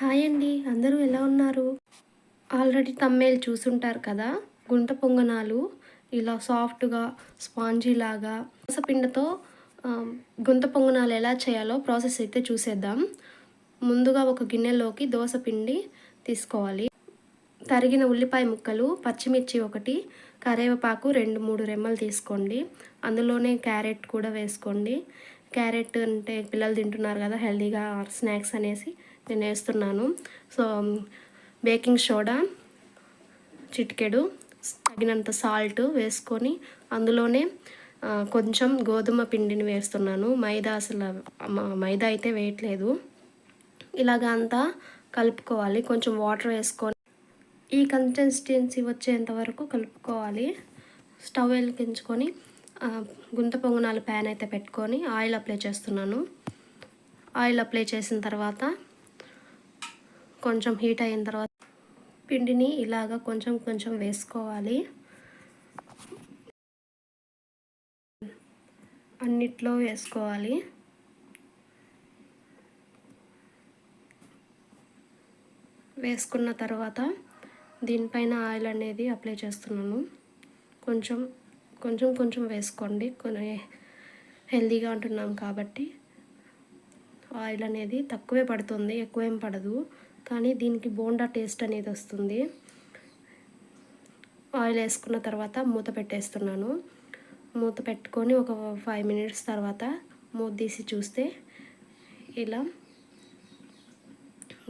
Hi అండి. అందరూ ఎలా ఉన్నారు? ఆల్రెడీ తమ్మేలు చూసుంటారు కదా? గుంట పొంగనాలు ఇలా సాఫ్ట్గా స్పాంజీ లాగా పిండితో గుంత పొంగనాలు ఎలా చేయాలో ప్రాసెస్ అయితే చూసేద్దాం. ముందుగా ఒక గిన్నెలోకి దోశ పిండి తీసుకోవాలి. తరిగిన ఉల్లిపాయ ముక్కలు పచ్చిమిర్చి ఒకటి కరివేపాకు రెండు మూడు రెమ్మలు తీసుకోండి. అందులోనే క్యారెట్ కూడా వేసుకోండి. క్యారెట్ అంటే పిల్లలు తింటున్నారు కదా హెల్తీగా స్నాక్స్ అనేసి నేను వేస్తున్నాను సో బేకింగ్ సోడా చిటికెడు తగినంత సాల్ట్ వేసుకొని అందులోనే కొంచెం గోధుమ పిండిని వేస్తున్నాను. మైదా అసలు మైదా అయితే వేయట్లేదు. ఇలాగ అంతా కలుపుకోవాలి. కొంచెం వాటర్ వేసుకొని ఈ కన్సిస్టెన్సీ వచ్చేంత వరకు కలుపుకోవాలి. స్టవ్ వెలిగించుకొని గుంత పొంగనాలు ప్యాన్ అయితే పెట్టుకొని ఆయిల్ అప్లై చేస్తున్నాను. ఆయిల్ అప్లై చేసిన తర్వాత కొంచెం హీట్ అయిన తర్వాత పిండిని ఇలాగ కొంచెం కొంచెం వేసుకోవాలి. అన్నిట్లో వేసుకోవాలి. వేసుకున్న తర్వాత దీనిపైన ఆయిల్ అనేది అప్లై చేస్తున్నాను. కొంచెం కొంచెం కొంచెం వేసుకోండి. కొన్ని హెల్దీగా ఉంటున్నాం కాబట్టి ఆయిల్ అనేది తక్కువే పడుతుంది ఎక్కువేం పడదు. కానీ దీనికి బోండా టేస్ట్ అనేది వస్తుంది. ఆయిల్ వేసుకున్న తర్వాత మూత పెట్టేస్తున్నాను. మూత పెట్టుకొని ఒక ఫైవ్ మినిట్స్ తర్వాత మూత తీసి చూస్తే ఇలా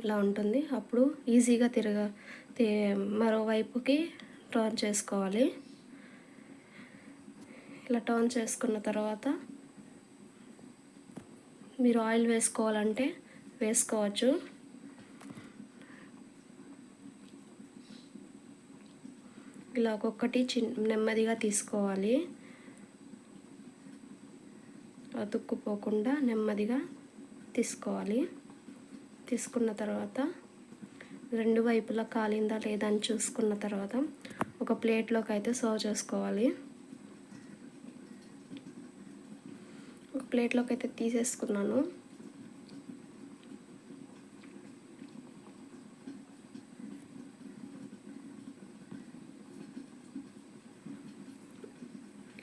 ఇలా ఉంటుంది. అప్పుడు ఈజీగా తిరగ మరోవైపుకి టర్న్ చేసుకోవాలి. ఇలా టర్న్ చేసుకున్న తర్వాత మీరు ఆయిల్ వేసుకోవాలంటే వేసుకోవచ్చు. ఇలా ఒక్కొక్కటి చిన్న నెమ్మదిగా తీసుకోవాలి. అతుక్కుపోకుండా నెమ్మదిగా తీసుకోవాలి. తీసుకున్న తర్వాత రెండు వైపులా కాలిందా లేదా అని చూసుకున్న తర్వాత ఒక ప్లేట్లోకి అయితే సర్వ్ చేసుకోవాలి. ఒక ప్లేట్లోకి అయితే తీసేసుకున్నాను.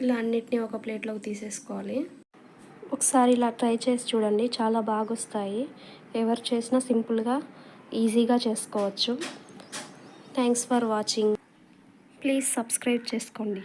ఇలా అన్నిటినీ ఒక ప్లేట్లోకి తీసేసుకోవాలి. ఒకసారి ఇలా ట్రై చేసి చూడండి చాలా బాగా వస్తాయి ఎవరు చేసినా సింపుల్గా ఈజీగా చేసుకోవచ్చు. Thanks for watching. Please subscribe చేసుకోండి.